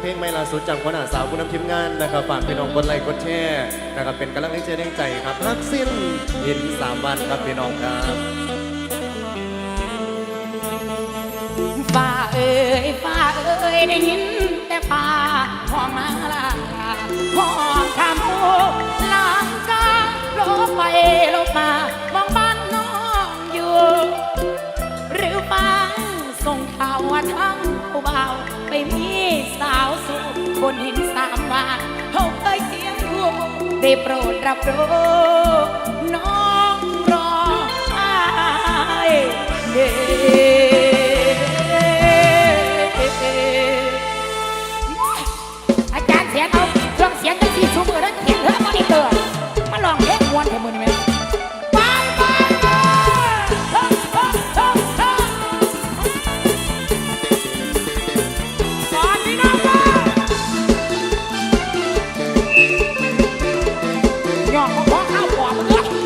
เพลงไม่ล่าสุดจากคนอาสาวผู้นำทีมงานนะครับฝากพี่น้องกดไลค์กนแช่นะครับเป็นกำลังใจแรงใจครับรักสิ้นหินสามวันครับพี่น้องครับฝ่าเอ้ยฝ่าเอ้ยได้ยินแต่ป่าพอมาลาพอทำโอลางกาลบไปลบมามองบ้านน้องอยู่ หรือปังส่งข่าวว่าทั้ง ไปมีสาวสูงคนเห็นสามวานเขาเคยเสียงรู้ได้โปรดรับรู้น้องรอไอ้เด็ Yeah.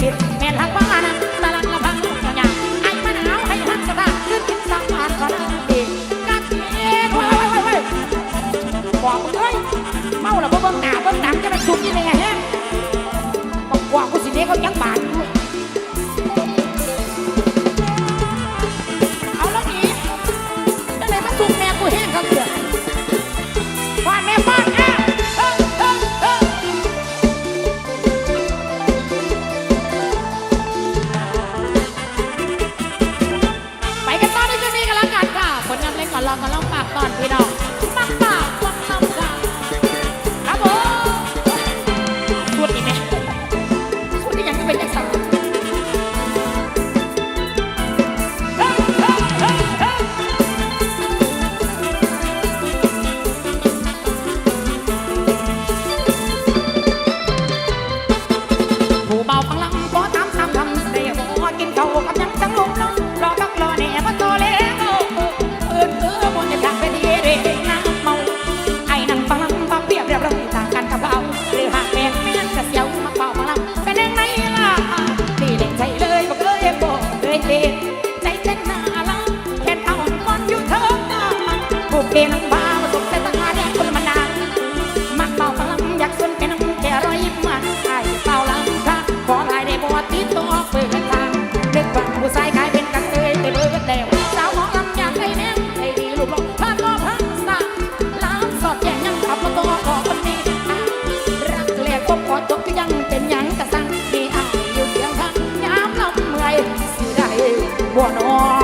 สิทธิ์แม่นทักว่านนะตะลังละบังยาวยาวไอ้มะนาวให้หักสะบ้าขึ้นกินสังวานก่อนดีกัดเองว้าวว้าวว้าวบอกมึงเอ้ยเมาแล้วก็เบิ่งหน้าเบิ่งหนังจะไปชุบยังไงฮะบอกว่ากูสิเด็กเขายังบาด บ่นอ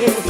Thank you.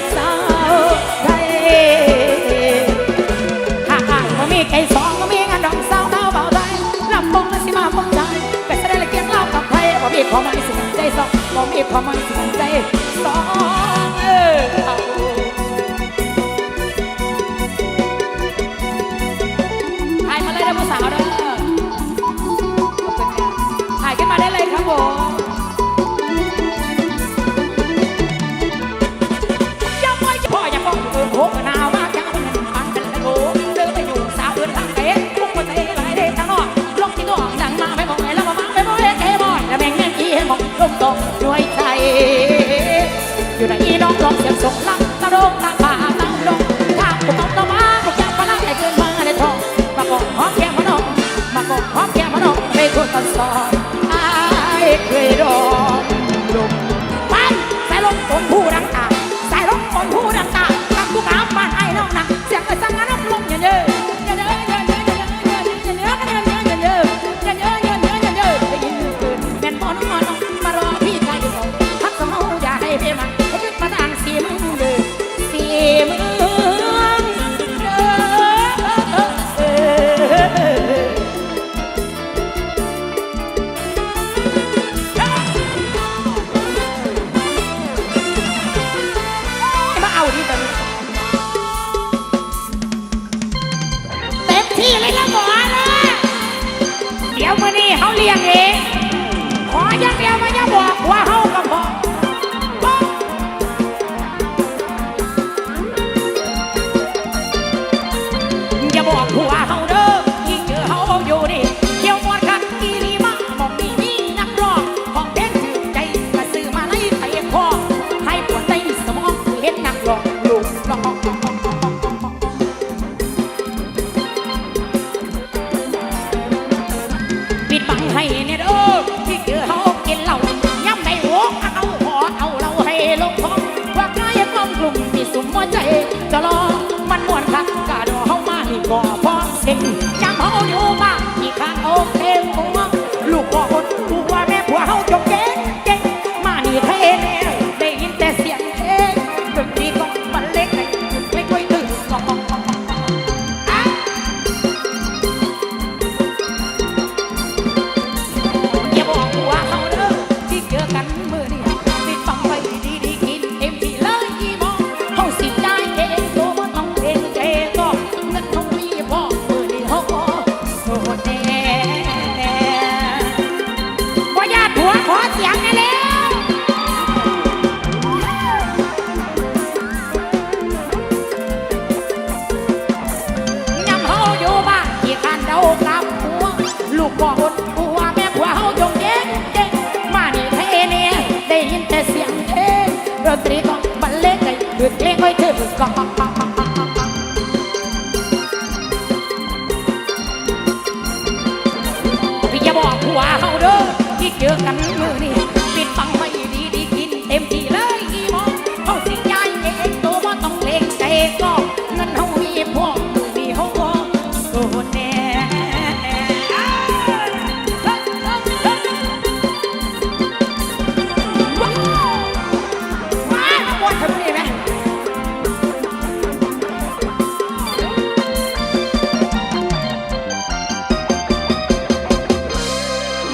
พอมันสินใจสองบอกเก็บพอมันสินใจสอง ของลมตกด้วยใจ อยู่ในอีน้องร้องเสียงสงลังตะโรงตะป่าตั้งดงทางกูต้องตะมากูอยากมาลาใหญ่เกินมาในทองมาบอกหอมแก้มพนมมาบอกหอมแก้มพนมไม่ควรตัดสอน ปิดบังให้เนี่ยเออที่เจอเฮากินเหล้าย้ำในหัวเอาหอเอาเราให้ลงท้องว่าใกล้ความกลุ่มมีสุมหัวใจจะรอ